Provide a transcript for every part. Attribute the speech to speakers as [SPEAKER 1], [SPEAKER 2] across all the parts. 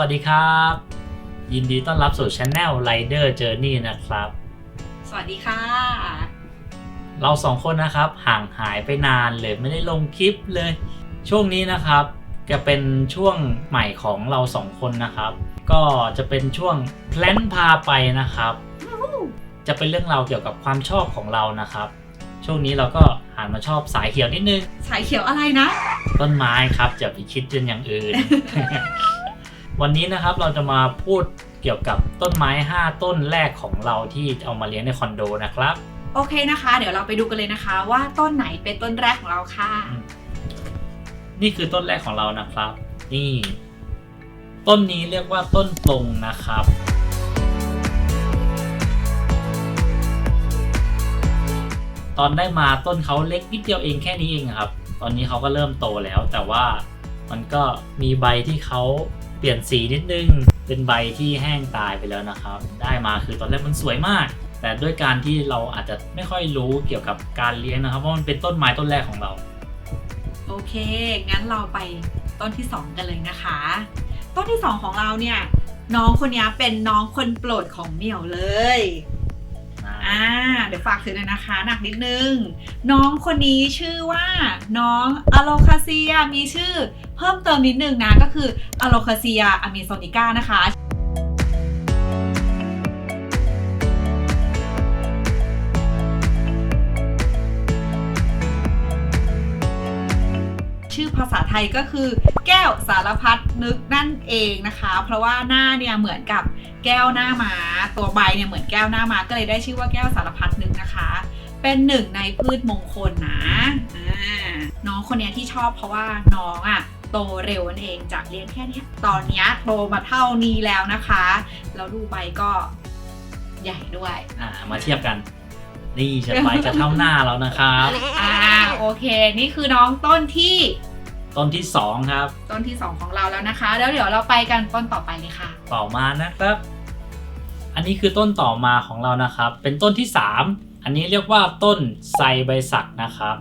[SPEAKER 1] วัสดีครับ ยินดีต้อนรับสู่ช anel Rider Journey นะครับ
[SPEAKER 2] สวัสดีค่ะ
[SPEAKER 1] เราสองคนนะครับห่างหายไปนานเลยไม่ได้ลงคลิปเลย ช่วงนี้นะครับ จะเป็นช่วงใหม่ของเราสองคนนะครับ ก็จะเป็นช่วงแพลนพาไปนะครับ จะเป็นเรื่องราวเกี่ยวกับความชอบของเรานะครับ ช่วงนี้เราก็หันมาชอบสายเขียวนิดนึง
[SPEAKER 2] สายเขียวอะไรนะ
[SPEAKER 1] ต้นไม้ครับจะไปคิดเป็นอย่างอื่น วันนี้นะครับเราจะมาพูดเกี่ยวกับต้นไม้ 5 ต้นแรกของเราที่เอามาเลี้ยงในคอนโดนะครับ
[SPEAKER 2] โอเคนะคะ เดี๋ยวเราไปดูกันเลยนะคะ ว่าต้นไหนเป็นต้นแรกของเราค่ะ
[SPEAKER 1] นี่คือต้นแรกของเรานะครับ นี่ ต้นนี้เรียกว่าต้นปลงนะครับตอนได้มาต้นเขาเล็กนิดเดียวเองแค่นี้เองครับ ตอนนี้เขาก็เริ่มโตแล้ว แต่ว่ามันก็มีใบที่เขา เปลี่ยนสีนิดนึง เป็นใบที่แห้งตายไปแล้วนะครับ ได้มาคือตอนแรกมันสวยมาก แต่ด้วยการที่เราอาจจะไม่ค่อยรู้เกี่ยวกับการเลี้ยงนะครับว่ามันเป็นต้นไม้ต้นแรกของเรา
[SPEAKER 2] โอเค งั้นเราไปต้นที่ 2 กันเลยนะคะ ต้นที่ 2 ของเราเนี่ยน้องคนนี้เป็นน้องคนโปรดของเหมียวเลย อ่า เดี๋ยวฝากถือหน่อยนะคะ หนักนิดนึง น้องคนนี้ชื่อว่าน้องอโลคาเซียมีชื่อเพิ่มเติมนิดนึงนะ ก็คืออโลคาเซียอเมซอนิก้านะคะ ภาษาไทยก็คือ แก้วสารพัดนึกนั่นเองนะคะ เพราะว่าหน้าเนี่ยเหมือนกับแก้วหน้าม้าตัวใบเนี่ยเหมือนแก้วหน้าม้าก็เลยได้ชื่อว่าแก้วสารพัดนึกนะคะ เป็นหนึ่งในพืชมงคลนะอ่าน้องคนเนี้ยที่ชอบเพราะว่าน้องอะ่ะโตเร็วนั่นเองจากเรียนแค่เนี้ยตอนเนี้ยโตมาเท่านี้แล้วนะคะ แล้วดูใบก็ใหญ่ด้วย
[SPEAKER 1] อ่ามาเทียบกัน นี่จะไปจะเท่าหน้าแล้วนะครับ
[SPEAKER 2] อ่าโอเค นี่คือน้องต้นที่
[SPEAKER 1] ต้นที่ 2 ครับ
[SPEAKER 2] ต้นที่ 2 ของเราแล้วนะคะ แล้วเดี๋ยวเราไปกันต้นต่อไปเลยค่ะ
[SPEAKER 1] ต่อมานะครับ อันนี้คือต้นต่อมาของเรานะครับ เป็นต้นที่ 3 อันนี้เรียกว่าต้นไทรใบสักนะครับ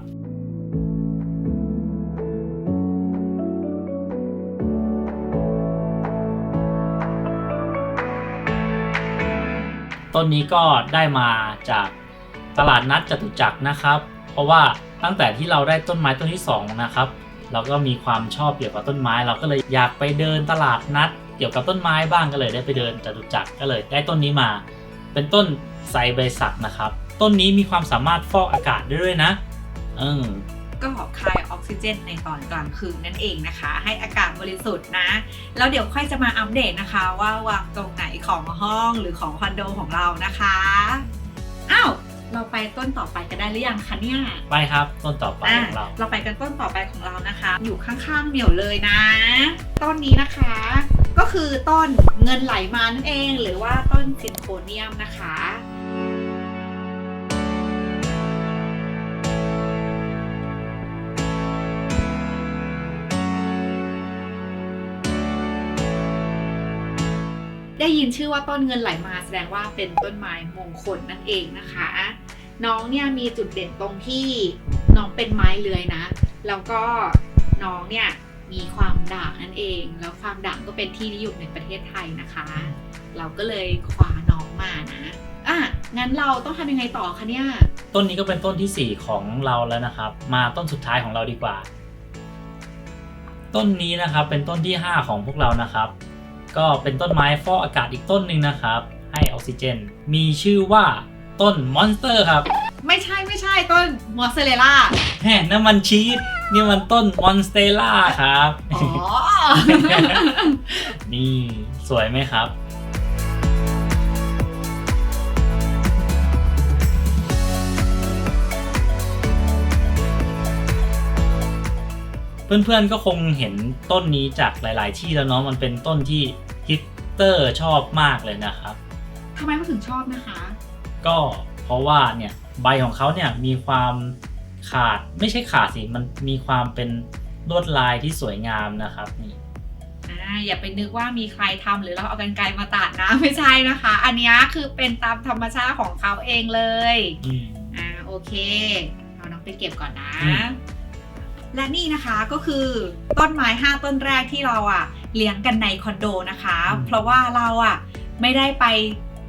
[SPEAKER 1] ต้นนี้ก็ได้มาจากตลาดนัดจตุจักรนะครับ เพราะว่าตั้งแต่ที่เราได้ต้นไม้ต้นที่สองนะครับ เราก็มีความชอบเกี่ยวกับต้นไม้ เราก็เลยอยากไปเดินตลาดนัด เกี่ยวกับต้นไม้บ้างก็เลยได้ไปเดินจตุจักรก็เลยได้ต้นนี้มา เป็นต้นไทรใบสักนะครับ ต้นนี้มีความสามารถฟอกอากาศได้ด้วยนะเออ
[SPEAKER 2] ก็คายออกซิเจนในตอนกลางคืนนั่นเองนะคะ ให้อากาศบริสุทธิ์นะ แล้วเดี๋ยวค่อยจะมาอัปเดตนะคะ ว่าวางตรงไหนของห้องหรือของคอนโดของเรานะคะอ้าว เราไปต้นต่อไปกันได้หรือยังคะเนี่ย
[SPEAKER 1] ไปครับต้นต่อไป
[SPEAKER 2] อะ
[SPEAKER 1] ของเรา
[SPEAKER 2] เราไปกันต้นต่อไปของเรานะคะ อยู่ข้างๆเหมียวเลยนะ ต้นนี้นะคะ ก็คือต้นเงินไหลมานั่นเอง หรือว่าต้นซินโคเนียมนะคะ ได้ยินชื่อว่าต้นเงินไหลมาแสดงว่าเป็นต้นไม้มงคลนั่นเองนะคะ น้องเนี่ยมีจุดเด่นตรงที่น้องเป็นไม้เลื้อยนะ แล้วก็น้องเนี่ยมีความด่างนั่นเอง แล้วความด่างก็เป็นที่นิยมในประเทศไทยนะคะ เราก็เลยคว้าน้องมานะอะงั้นเราต้องทำยังไงต่อคะเนี่ย
[SPEAKER 1] ต้นนี้ก็เป็นต้นทีสี่4 ของเราแล้วนะครับ มาต้นสุดท้ายของเราดีกว่า ต้นนี้นะครับเป็นต้นที่ 5 ของพวกเรานะครับ ก็เป็นต้นไม้ฟอกอากาศอีกต้นหนึ่งนะครับ ให้ออกซิเจน มีชื่อว่าต้นมอนสเตอร์ครับ
[SPEAKER 2] ไม่ใช่ไม่ใช่ต้นมอสเซเรล่า
[SPEAKER 1] แหมนั่นมันชีสนี่มันต้นมอนสเตล่าครับ
[SPEAKER 2] อ๋อ
[SPEAKER 1] นี่ สวยไหมครับ เพื่อนๆก็คงเห็นต้นนี้จากหลาย ๆ ที่แล้วเนาะมันเป็นต้นที่ฮิตเตอร์ชอบมากเลยนะครับ
[SPEAKER 2] ทำไมเขาถึงชอบนะคะ
[SPEAKER 1] ก็เพราะว่าเนี่ยใบของเขาเนี่ยมีความขาดไม่ใช่ขาดสิมันมีความเป็นลวดลายที่สวยงามนะครับนี่
[SPEAKER 2] อ่าอย่าไปนึกว่ามีใครทำหรือเราเอากันไกรมาตัดนะไม่ใช่นะคะ อันเนี้ยคือเป็นตามธรรมชาติของเขาเองเลย
[SPEAKER 1] อืม
[SPEAKER 2] อ่าโอเค เอาน้องไปเก็บก่อนนะ
[SPEAKER 1] อืม
[SPEAKER 2] และนี่นะคะก็คือต้นไม้ 5 ต้นแรกที่เราอะเลี้ยงกันในคอนโดนะคะ
[SPEAKER 1] อืม
[SPEAKER 2] เพราะว่าเราอะไม่ได้ไป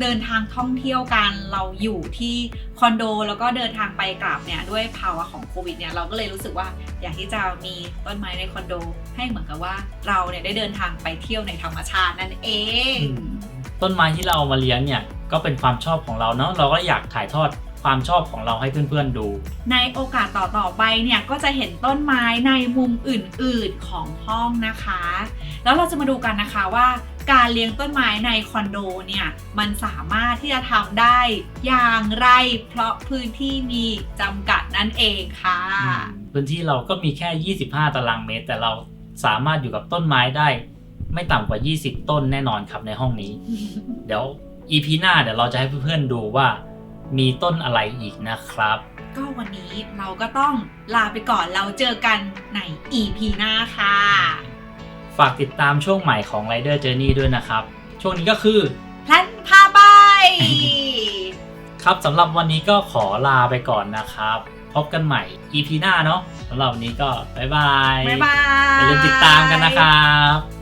[SPEAKER 2] เดินทางท่องเที่ยวกันเราอยู่ที่คอนโด แล้วก็เดินทางไปกลับเนี่ยด้วยภาวะของโควิดเนี่ยเราก็เลยรู้สึกว่าอยากที่จะมีต้นไม้ในคอนโด ให้เหมือนกับว่าเราเนี่ยได้เดินทางไปเที่ยวในธรรมชาตินั่นเอง
[SPEAKER 1] ต้นไม้ที่เราเอามาเลี้ยงเนี่ยก็เป็นความชอบของเราเนาะเราก็อยากถ่ายทอด ความชอบของเราให้เพื่อนๆดู
[SPEAKER 2] ในโอกาสต่อๆไปเนี่ยก็จะเห็นต้นไม้ในมุมอื่นๆของห้องนะคะ แล้วเราจะมาดูกันนะคะว่า การเลี้ยงต้นไม้ในคอนโดเนี่ยมันสามารถที่จะทำได้อย่างไร เพราะพื้นที่มีจำกัดนั่นเองค่ะ
[SPEAKER 1] พื้นที่เราก็มีแค่ 25 ตารางเมตร แต่เราสามารถอยู่กับต้นไม้ได้ ไม่ต่ำกว่า 20 ต้นแน่นอนครับในห้องนี้ เดี๋ยว EP หน้าเดี๋ยวเราจะให้เพื่อนๆดูว่า มีต้นอะไรอีกนะครับ
[SPEAKER 2] ก็วันนี้เราก็ต้องลาไปก่อนเราเจอกันใน EP หน้าค่ะ
[SPEAKER 1] ฝากติดตามช่วงใหม่ของ Rider Journey ด้วยนะครับ ช่วงนี้ก็คือ
[SPEAKER 2] แพลนพาไป
[SPEAKER 1] ครับสำหรับวันนี้ก็ขอลาไปก่อนนะครับ พบกันใหม่ EP หน้าเนาะสำหรับวันนี้ก็บ๊ายบาย
[SPEAKER 2] บ๊ายบาย
[SPEAKER 1] อย่าลืมติดตามกันนะครับ